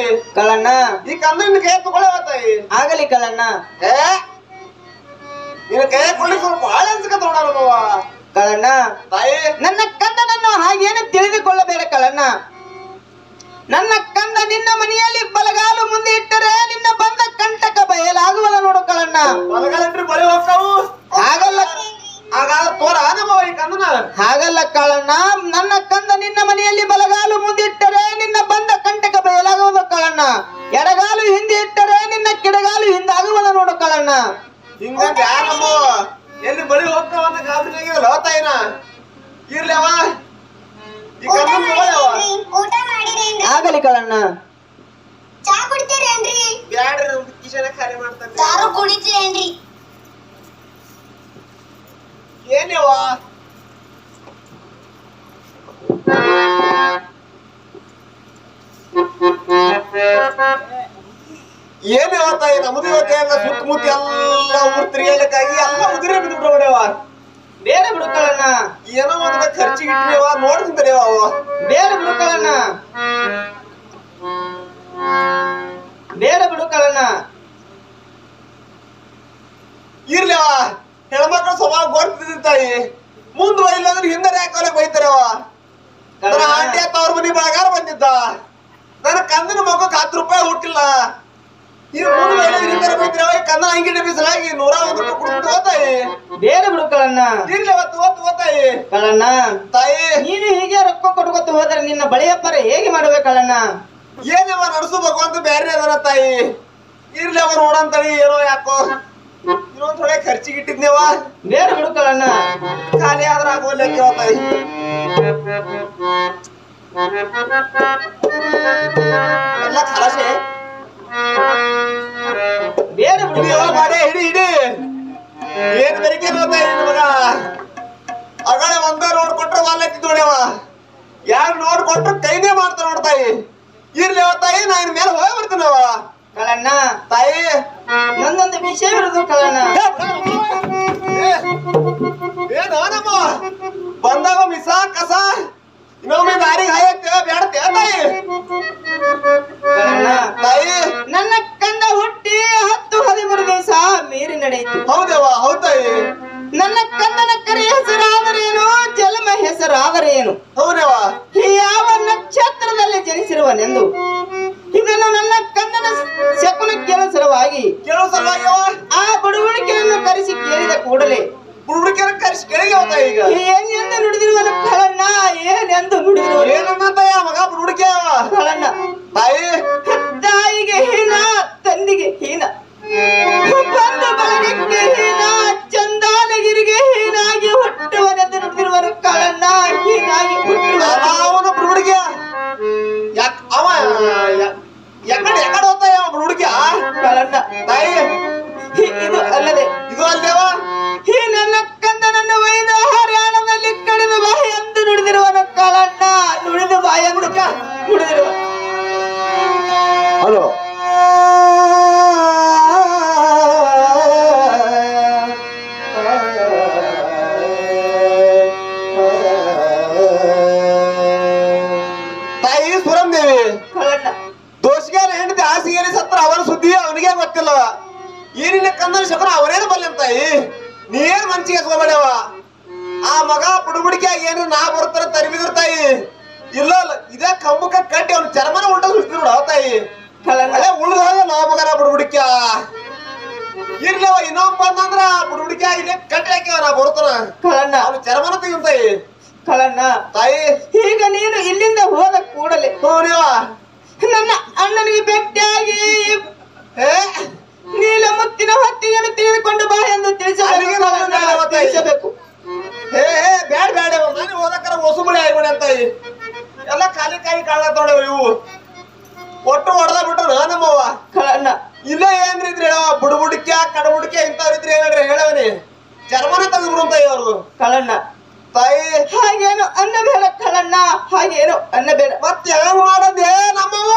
ತಾಯಿ ಸುರಂದೇವಿ ಕಳಣ್ಣ ಈ ಕಂದ ನಿನ್ನ ಕೈ ತಗೊಳ್ಳವ ತಾಯಿ ಆಗಲಿ ಕಳಣ್ಣ ಏ ನಿನ್ನ ಕೈ ಕೊಳ್ಳಿ ಸ್ವಲ್ಪ ಬಾಳ ಅನ್ಸಕತ್ತ ನೋಡವ ಕಳಣ್ಣ ತಾಯಿ. ನನ್ನ ಕಂದನನ್ನು ಹಾಗೇನು ತಿಳಿದುಕೊಳ್ಳಬೇಡ ಕಳಣ್ಣ ನನ್ನ ಕಂದ ನಿನ್ನ ಮನೆಯಲ್ಲಿ ಬಲಗಾಲು ಮುಂದೆ ಇಟ್ಟರೆ ನಿನ್ನ ಬಂದ ಕಂಟಕ ಬಯಲಾಗುವಲ್ಲ ನೋಡು ಕಳಣ್ಣ ಬಲಗಲ್ರಿ ಬಳಿ ಹೋಗ್ತಾವು ಆಗಲ್ಲ ಹಾಗಾದ ತೋರ ಅನುಭವ ಈ ಕಂದನ. ಹಾಗಲ್ಲ ಕಳಣ್ಣ ನನ್ನ ಕಂದ ನಿನ್ನ ಮನೆಯಲ್ಲಿ ಬಲಗಾಲು ಮುಂದಿಟ್ಟರೆ ನಿನ್ನ ಬಂದ ಕಂಟಕ ಬಯಲಾಗುವುದು ಕಳಣ್ಣ ಎಡಗಾಲು ಹಿಂದೆ ಇಟ್ಟರೆ ನಿನ್ನ ಕಿಡಗಾಲು ಹಿಂದಾಗುವಲ್ಲ ನೋಡು ಕಳಣ್ಣ ಹಿಂಗಂತ ಯಾರಮ್ಮ? ಎಲ್ಲಿ ಬಳಿ ಹೋಗ್ತಾವಂತ ಇರ್ಲವ ಆಗಲಿ ಕಳಣ್ಣ ಚಾ ಕುಡಿತೀರೇನ್ರಿ? ಬ್ಯಾಡ್ರಿ ನಮ್ ಕಿಶನ ಖಾಲಿ ಮಾಡ್ತಾನೆ. ದಾರು ಕುಡಿತೀರೇನ್ರಿ? ಏನೇವ ಏನೇ ತಾಯಿ ನಮ್ದು ಇವತ್ತೆ ಸುತ್ತಮುತ್ತ ಎಲ್ಲ ಊರ್ ತಿರ್ಗಲಿಕ್ಕಾಗಿ ಎಲ್ಲ ಉದುರೇ ಬಿದ್ದು ಬಿಡವ ಬೇರೆ ಬಿಡುಕಳಣ್ಣ ಏನೋ ಒಂದ್ ಖರ್ಚಿಗೆ ಇಟ್ಟಿವ ನೋಡ್ತೀನಿ ಅವ ಬೇರೆ ಬಿಡು ಬೇರೆ ಬೇಡ ಬಿಡು ಕಳಣ್ಣ ಇರ್ಲಿವ ಹೆಣ್ಮಕ್ಳು ಸ್ವಭಾವ ಗೊತ್ತಿದ್ದ ತಾಯಿ. ಮುಂದ್ ಇಲ್ಲ ಅಂದ್ರೆ ಹಿಂದೆ ಯಾಕೆ ಬೈತಾರವ ಆಂಟಿ ತವ್ರ ಮನಿ ಬಳಗಾರ ಬಂದಿದ್ದ? ನನ್ನ ಕಂದನ ಮಗಕ್ಕೆ ಹತ್ತು ರೂಪಾಯಿ ಹುಟ್ಟಿಲ್ಲ. ಈ ಮುಂದ್ ಮೇಲೆ ಹಿಂದೆ ಬೈತಾರವ ಈ ಕಂದನ ಬಿಸಲಾಗಿ ನೂರ ಒಂದು ರೂಪಾಯಿ ಕೊಡ್ತು ತಾಯಿ ಬೇಡ ಕಳಣ್ಣ ಇರ್ಲಿ ಅವತ್ತು ಓದ್ತು ಓದ್ತಾಯಿ ಕಳಣ್ಣ ತಾಯಿ. ನೀನು ಹೀಗೆ ರೊಕ್ಕ ಕೊಟ್ಕೊತ ಹೋದ್ರೆ ನಿನ್ನ ಬಳಿಯಪ್ಪರ ಹೇಗೆ ಮಾಡಬೇಕು ಕಳಣ್ಣ ಏನವ ನಡ್ಸು ಅಂತ ಬ್ಯಾರೆ ಅದರ ತಾಯಿ. ಇರ್ಲಿ ಅವ ನೋಡಂತ ಏನೋ ಯಾಕೋ. ಇನ್ನೊಂದ್ ಥೋಡೆ ಖರ್ಚಿಗೆ ಇಟ್ಟಿದ್ನೇವ? ಬೇರೆ ಬಿಡು ಕಳಣ್ಣ ಖಾಲಿ ಆದ್ರೆ ಆಗೋಲ್ಲ ತಾಯಿ. ಎಲ್ಲ ಖಲಾಸೆ ಬೇಡ ಬಿಡು ಹಿಡಿ ಹಿಡಿ ಹಿಡಿ. ಏನ್ ಬೆರಿಕೆ ನೋಡ್ತಾ ಇದ್ದೀನಿ ಮಗ? ಅಗಳೆ ಒಂದ ರೋಡ್ ಕೊಟ್ರೆ ವಾಲೆತ್ತಿ ನೋಡ್ಯವ ಯಾರು ನೋಡ್ ಕೊಟ್ರೆ ಕೈನೇ ಮಾಡ್ತಾ ನೋಡ್ತಾಯಿ. ಇರ್ಲಿ ಅವ ತಾಯಿ ನಾ ಇನ್ ಮೇಲೆ ಹೋಗಿ ಬರ್ತೀನವ ಕಳಣ್ಣ ತಾಯಿ ನಂದೊಂದು ವಿಷಯ ಇರೋದು ಕಳಣ್ಣ ಏನು ನಮ್ಮ ಬಂದಾಗ ಮಿಸಾ ಕಸ ಇನ್ನೊಮ್ಮೆ ದಾರಿಗೆ ತಾಯಿ. ತಾಯಿ. ನನ್ನ ಕಂದ ಹುಟ್ಟಿ ಹತ್ತು ಹದಿಮೂರು ದಿವಸ ಮೀರಿ ನಡೆಯಿತು. ಹೌದವ್ವ ಹೌದ್ ತಾಯಿ. ನನ್ನ ಕಂದನ ಕರೆ ಹೆಸರಾದರೇನು ಜನ್ಮ ಹೆಸರಾದರೇನು? ಈ ಯಾವ ನಕ್ಷತ್ರದಲ್ಲಿ ಜನಿಸಿರುವನೆಂದು. ಇದನ್ನು ನನ್ನ ಕಂದನ ಶಕುನ ಕೇಳ ಸಲುವಾಗಿ ಆ ಬಡವಣಿಕೆಯನ್ನು ಕರೆಸಿ ಕೇಳಿದ ಕೂಡಲೇ ಹುಡುಗಿಯರ ಕರೆಸಿ ಕೆಳಗೆ ತಾಯಿ ಈಗ. ಏನೆಂದು ನುಡಿದಿರುವನು ಕಳಣ್ಣ ಏನೆಂದು ನುಡಿದಿರುವನು? ಏನನ್ನಂತಯ್ಯ ಮಗ ಹುಡುಗಿಯವ ಕಳಣ್ಣ ತಾಯಿ. ತಾಯಿಗೆ ಹೀನ ತಂದಿಗೆ ಹೀನ. ಬಂದು ಬಳಗಕ್ಕೆ ಹೀನ ಚಂದಾನಗಿರಿಗೆ ಹೀನಾಗಿ ಹುಟ್ಟುವನೆಂದು ನುಡಿದಿರುವ ಕಳಣ್ಣ ಹೀನಾಗಿ ಹುಟ್ಟುವ ಅವನ ಹುಡುಗಿಯ ಯಾಕ ಅವ ಯಾಕಡೆ ಎಕಡೆ ಎಕಡೆ ಹೋಗ್ತಾಯ ಹುಡುಗಿಯ ಕಳಣ್ಣ ತಾಯಿ. ಇದು ಅಲ್ಲದೆ ಹಾಸಿಗೆಯಲ್ಲಿ ಸತ್ರ ಅವನ ಸುದ್ದಿ ಅವನಿಗೆ ಗೊತ್ತಿಲ್ಲ ಏನಿಲ್ಲ ಕಂದನ ಶಕುನ ಅವನೇನು ಬಲ್ಲಂತಾಯಿ ನೀನ್ ಮನ್ಸಿಗೆ ಹಸ್ಕೋಬೇಡವ ಆ ಮಗ ಬುಡುಬುಡಿಕೆಯಾಗಿ ಏನು ನಾ ಬರ್ತಾರ ತರಿಬಿದ್ರ ತಾಯಿ ಇಲ್ಲ ಇದೇ ಕಂಬಕ ಕಟ್ಟಿ ಅವ್ನ ಚರ್ಮನ ಉಲ್ಟ ಸುಸ್ತಿ ನೋಡ ತಾಯಿ ಉಳ್ದಾಗ ನಾ ಮಗನ ಬುಡುಬುಡಿಕ ಇರ್ಲವ ಇನ್ನೊಬ್ಬ ಬಂದಂದ್ರ ಬುಡುಬುಡಿಕ ಇಲ್ಲೇ ಕಟ್ಟಿ ಹಾಕಿವ ನಾ ಬರ್ತಾನ ಅವ್ನ ಚರ್ಮನ ತೆಗಿತಾಯಿ ಕಳಣ್ಣ ತಾಯಿ. ಈಗ ನೀನು ಇಲ್ಲಿಂದ ಹೋದ ಕೂಡಲೇ ಹ್ಞೂ ನೀವ. ನನ್ನ ಅಣ್ಣನಿಗೆ ಭೇಟಿಯಾಗಿ ನೀಲ ಮುತ್ತಿನ ಹೊತ್ತಿಗೆಯನ್ನು ತಿಳಿದುಕೊಂಡು ಬಾ ಎಂದು ತಿಳಿಸಬೇಕು. ಹೇ ಹೇ ಬ್ಯಾಡ ಬ್ಯಾಡ ನಾನು ಓದಕ್ಕರ ಹೊಸುಬಳಿ ಆಗ್ಬಿಡ ಅಂತ ಎಲ್ಲ ಖಾಲಿ ಕಾಯಿ ಕಾಳತ್ತೋಡವ ಇವು. ಒಟ್ಟು ಹೊಡೆದ ಬಿಟ್ರು ನಮ್ಮವ್ವ ಕಳಣ್ಣ ಇಲ್ಲೇ ಏನ್ರಿದ್ರಿ ಹೇಳವ ಕಡ ಕಡಬುಡಿಕೆ ಇಂಥವ್ರಿದ್ರಿ ಹೇಳ್ರಿ ಹೇಳವನಿ? ಚರ್ಮನ ತೆಗೆದ್ಬಿಡು ಅಂತ ಅವರು ಕಳಣ್ಣ ತಾಯಿ ಹಾಗೇನು ಅನ್ನಬೇಡ ಕಳಣ್ಣ ಹಾಗೇನು ಅನ್ನಬೇಡ ಮತ್ತೆ ಮಾಡೋದೇ? ನಮ್ಮವ್ವ?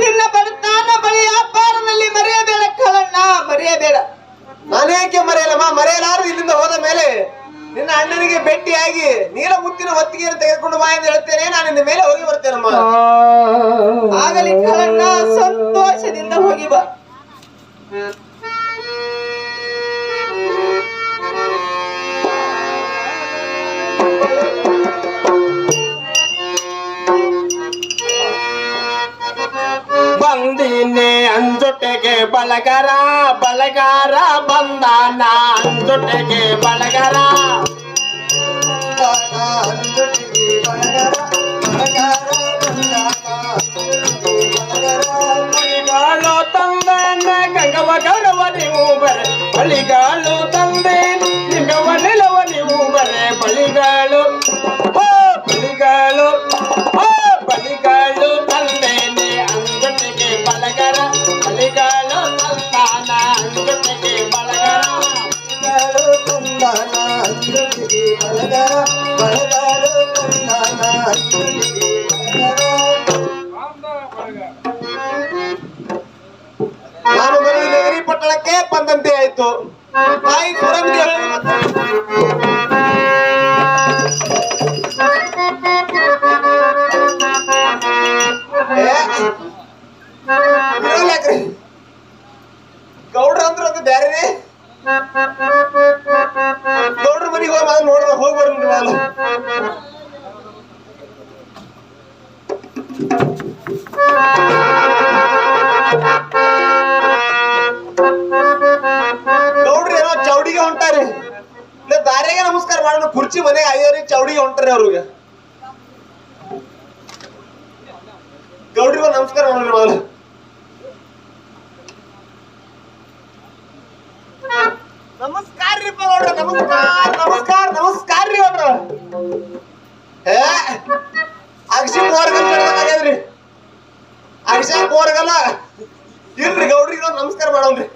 ಮೇಲೆ ಅಂಜೊಟ್ಟೆಗೆ ಬಳಗರ ಬಳಗಾರ ಬಂದಾನ ಅಂಜೊಟ್ಟೆಗೆ ಬಳಗರ ಬಳಿಗಾಲು ತಂದನ ಗಂಗವ ಗರವ ನೀವು ಬರೆ ಬಳಿಗಾಲು ತಂದೆ ನಾನು ನಗರಿ ಪಟ್ಟಣಕ್ಕೆ ಬಂದಂತೆ ಆಯ್ತು. ತಾಯಿ ಸುರಂಗಿ ಇಲ್ಲ ನಮಸ್ಕಾರ ಮಾಡೋಣ ಕುರ್ಚಿ ಮನೆಗೆ ಅಯ್ಯೋರಿ ಚೌಡಿಗೆ ಹೊಂಟ್ರಿ ಅವ್ರಿಗೆ. ಗೌಡ್ರಿಗೂ ನಮಸ್ಕಾರ ಮಾಡೋಣ ಮೊದಲು ನಮಸ್ಕಾರ ರೀ ಗೌಡ್ರ, ನಮಸ್ಕಾರ ನಮಸ್ಕಾರ ನಮಸ್ಕಾರ ರೀ ಗೌಡ್ರ. ಏ ಅಕ್ಷಿ ಕೋರ್ಗಲ್ ಆಗ್ಯದ್ರಿ ಅಕ್ಷಿ ಕೋರ್ಗಲ್ಲ ಇಲ್ರಿ ಗೌಡ್ರಿಗೆ ನಮಸ್ಕಾರ ಮಾಡೋಣ್ರಿ.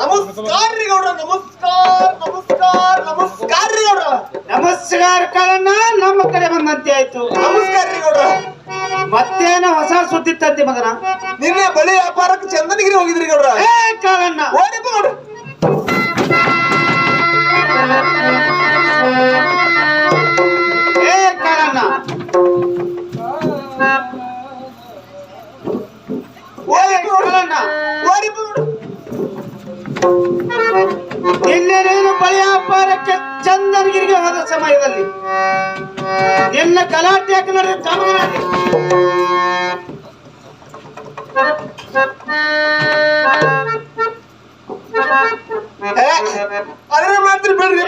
ನಮಸ್ಕಾರ ರೀ ಗೌಡ್ರ ನಮಸ್ಕಾರ ನಮಸ್ಕಾರ ನಮಸ್ಕಾರ ರೀ ಗೌಡ್ರ. ನಮಸ್ಕಾರ ಕಾಳಣ್ಣ ನಮ್ಮ ಕಡೆ ಬಂದಂತೆ ಆಯ್ತು. ನಮಸ್ಕಾರ ರೀ ಗೌಡ್ರ. ಮತ್ತೇನ ಹೊಸ ಸುದ್ದಿ ತಂದಿ ಮಗನ? ನಿನ್ನೆ ಬಳಿ ವ್ಯಾಪಾರಕ್ಕೆ ಚಂದನಗಿರಿ ಹೋಗಿದ್ರಿ ಗೌಡ್ರ. ವ್ಯಾಪಾರಕ್ಕೆ ಚಂದನಗಿರಿಗೆ ಹೋದ ಸಮಯದಲ್ಲಿ. ಎಲ್ಲ ಗಲಾಟೆ ಯಾಕೆ ನಡೆದ ಗಮನಾಗಿ ಅದ್ರ ಬಿಡ್ರಿ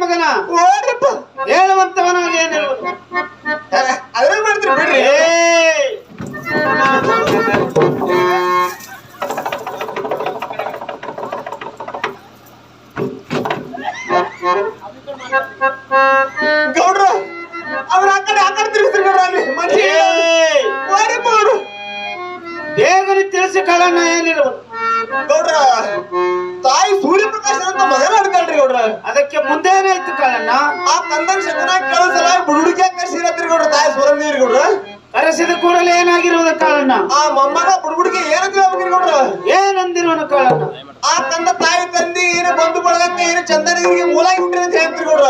ಮಗನ. ಓಡಿಪ್ಪ ಹೇಳುವಂತವನಾಗಿ ಏನಿರುವುದು ಏ, ಅದ್ರ ಮಾಡ್ತೀರಿ ಬಿಡ್ರಿ ಅಡ್ಕಲ್ರಿ ಮುಂದೆ ಇತ್ತು ಕಾಳಣ್ಣ ಆ ಕಂದನ್ ಶಕುನ ಕೇಳಿಸಲ ಬುಡುಡಿಕೆ ಕರ್ಸಿರತ್ರಿ ಗೌಡ್ರ ತಾಯಿ ಸೂರಂದೇವ್ರಿ ಗೌಡ್ರ ಕರೆಸಿದ ಕೂಡಲೇ ಏನಾಗಿರುವುದು ಕಾಳಣ್ಣ ಆ ಮೊಮ್ಮಗ ಬುಡುಬುಡಿಗೆ ಏನಂತ ಹೇಳ್ಬೇಕ್ರಿ ಗೌಡ್ರ ಕಾಳಣ್ಣ ಆ ತಂದ ತಾಯಿ ತಂದಿ ಏನು ಬಂದು ಬಳಗಕ್ಕೆ ಏನು ಚಂದನಿಗೆ ಮೂಲ ಹುಟ್ಟಿರಿ ಅಂತ ಹೇಳ್ತೀರಿ ಗೌಡ್ರ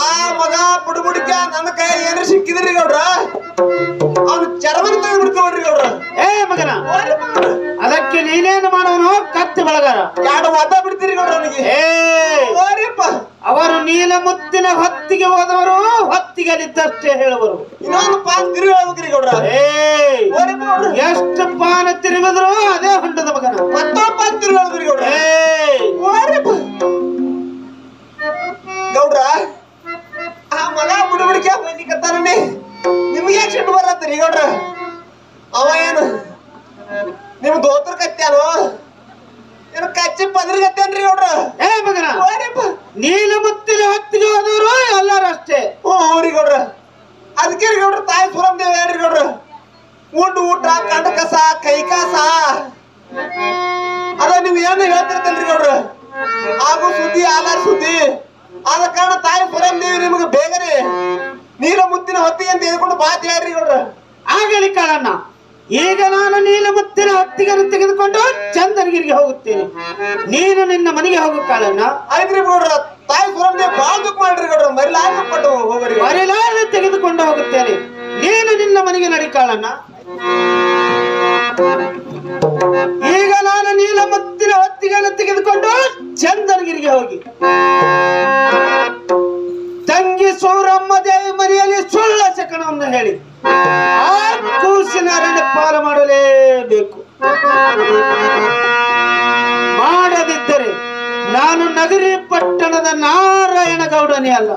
ಆ ಮಗ ಬುಡುಬುಡಿಕೆ ನನ್ನ ಕೈ ಏನ್ರಿ ಸಿಕ್ಕಿದ್ರಿ ಗೌಡ್ರ? ಅವ್ನು ಚರ್ಮನ ತೆಗೆದು ಬಿಡ್ತೀವ್ರಿ ಗೌಡ್ರ. ಏ ಮಗನ ಅದಕ್ಕೆ ನೀನೇನು ಮಾಡೋನು? ಕತ್ತಿ ಬಳಗಾರ. ಎರಡು ಒದ್ದ ಬಿಡ್ತೀರಿ ಗೌಡ್ರ ಅವನಿಗೆ. ಏ ಓರಿಪ್ಪ ಅವರು ನೀಲ ಮುತ್ತಿನ ಹೊತ್ತಿಗೆ ಹೋದವರು ಹೊತ್ತಿಗೆ ಅಲ್ಲಿದ್ದಷ್ಟೇ ಹೇಳುವರು. ಇನ್ನೊಂದು ಪಾನ್ ತಿರುಗಿ ಗೌಡ್ರ. ಏ ಓರಿಪ್ಪ ಗೌಡ್ರ. ಎಷ್ಟು ಪಾನ ತಿರುಗಿದ್ರು ಅದೇ ಹೊಂಟದ ಮಗನ. ಮತ್ತೊಂದು ಪಾನ್ ತಿರುಗಿ ಗೌಡ್ರ. ಏ ಹೇಳ್ಕೊಂಡು ನೋಡ್ರ ಆಗಲಿ ಕಾಳಣ್ಣ ಈಗ ನಾನು ನೀಲಮುತ್ತಿನ ಹತ್ತಿಗೆಯನ್ನು ತೆಗೆದುಕೊಂಡು ಚಂದನಗಿರಿಗೆ ಹೋಗುತ್ತೇನೆ. ನೀನು ನಿನ್ನ ಮನೆಗೆ ಹೋಗು ಕಾಳಣ್ಣ ಆಯ್ತ್ರಿ ನೋಡ್ರ ತಾಯಿ ಸುರಮ್ ದೇವ್ ಬಾಳ್ ದುಃಖ ಮಾಡ್ರಿ ನೋಡ್ರ ಹೋಗ್ರಿ. ಮರೆಲಾಳೆ ತೆಗೆದುಕೊಂಡು ಹೋಗುತ್ತೇನೆ. ನೀನು ನಿನ್ನ ಮನೆಗೆ ನಡಿ ಕಾಳಣ್ಣ ಈಗ ನಾನು ನೀಲಮುತ್ತಿನ ಹೊತ್ತಿಗೆಯನ್ನು ತೆಗೆದುಕೊಂಡು ಚಂದನಗಿರಿಗೆ ಹೋಗಿ. ದೇವಿ ಮನೆಯಲ್ಲಿ ಸುಳ್ಳ ಹೇಳಿ. ಆ ಕೂಸಿನ ಅರಣ್ಯ ಪಾಲು ಮಾಡಲೇಬೇಕು. ಮಾಡದಿದ್ದರೆ ನಾನು ನಗರಿ ಪಟ್ಟಣದ ನಾರಾಯಣ ಗೌಡನೇ ಅಲ್ಲ.